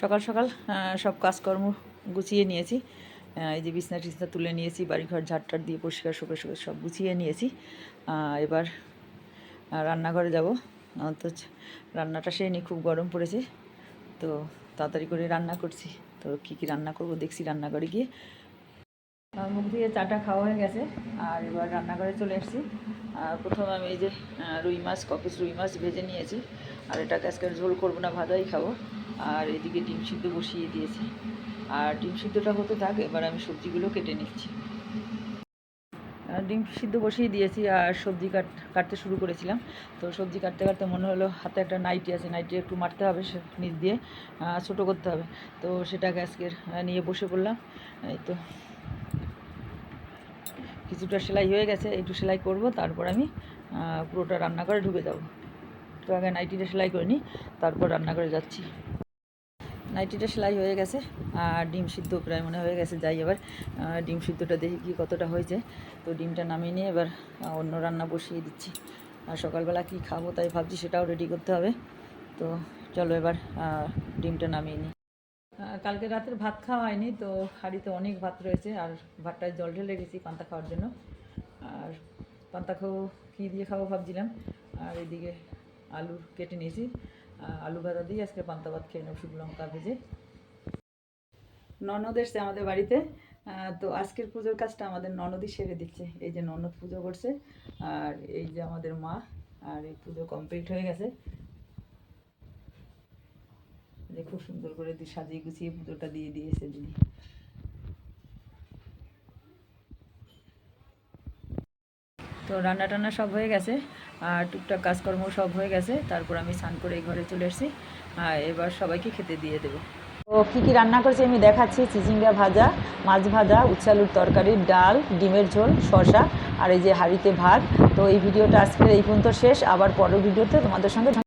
সকাল সকাল সব কাজকর্ম গুছিয়ে নিয়েছি। এই যে বিছনা টিছনা তুলে নিয়েছি, বাড়িঘর ঝাড়টার দিয়ে পরিষ্কার শুকে শুকে সব গুছিয়ে নিয়েছি। এবার রান্নাঘরে যাব। তো রান্নাটা সেই নিয়ে খুব গরম পড়েছে। তো তাড়াতাড়ি করে রান্না করছি। তো কী কী রান্না করব দেখছি রান্নাঘরে গিয়ে। মুখ দিয়ে চাটা খাওয়া হয়ে গেছে, আর এবার রান্নাঘরে চলে এসেছি। প্রথম আমি এই যে রুই মাছ, কপিস রুই মাছ ভেজে নিয়েছি। আর এটাকে আজকে ঝোল করব না ভাজাই খাব। আর এদিকে ডিম সিদ্ধ বসিয়ে দিয়েছি। আর ডিম সিদ্ধটা হতে থাক, এবার আমি সবজিগুলো কেটে নিচ্ছি। ডিম সিদ্ধ বসিয়ে দিয়েছি আর সবজি কাট, কাটতে শুরু করেছিলাম। তো সবজি কাটতে কাটতে মনে হলো হাতে একটা নাইটি আছে নাইটি একটু মারতে হবে সে নিচ দিয়ে ছোটো করতে হবে। তো সেটাকে আজকের নিয়ে বসে পড়লাম। এই তো কিছুটা সেলাই হয়ে গেছে, একটু সেলাই করব, তারপর আমি পুরোটা রান্নাঘরে ঢুকে যাব। তো আগে নাইটিটা সেলাই করে নিই, তারপর রান্নাঘরে যাচ্ছি। নাইটিটা সেলাই হয়ে গেছে, আর ডিম সিদ্ধ প্রায় মনে হয়ে গেছে, যাই এবার ডিম সিদ্ধটা দেখি কি কতটা হয়েছে। তো ডিমটা নামিয়ে নিয়ে এবার অন্য রান্না বসিয়ে দিচ্ছি। আর সকালবেলা কি খাব তাই ভাবছি সেটাও রেডি করতে হবে। তো চলো এবার ডিমটা নামিয়ে নিই। কালকে রাতের ভাত খাওয়া হয়নি, তো হাঁড়িতে অনেক ভাত রয়েছে, আর ভাতটায় জল ঢেলে গেছি পান্তা খাওয়ার জন্য। আর পান্তা খাব, কী দিয়ে খাব ভাবছিলাম, আর এদিকে আলু কেটে নিয়েছি। আলু ভাজা দিয়ে আজকে পান্তা ভাত খেয়ে নেব, শুকনো লঙ্কা ভেজে। ননদ এসছে আমাদের বাড়িতে। তো আজকের পুজোর কাজটা আমাদের ননদই সেরে দিচ্ছে। এই যে ননদ পুজো করছে, আর এই যে আমাদের মা, আর এই পুজো কমপ্লিট হয়ে গেছে। যে খুব সুন্দর করে সাজিয়ে গুছিয়ে পুজোটা দিয়ে দিয়েছে দিদি। তো রান্না টান্না সব হয়ে গেছে, আর টুকটাক কাজকর্ম সব হয়ে গেছে। তারপর আমি স্নান করে ঘরে চলে এসেছি এবার সবাইকে খেতে দিয়ে দেবো। তো কী কী রান্না করেছি আমি দেখাচ্ছি, চিচিঙ্গা ভাজা, মাছ ভাজা উচ্ছালুর তরকারি, ডাল, ডিমের ঝোল শশা আর এই যে হাড়িতে ভাত। তো এই ভিডিওটা আজকের এই পর্যন্ত শেষ, আবার পরের ভিডিওতে তোমাদের সঙ্গে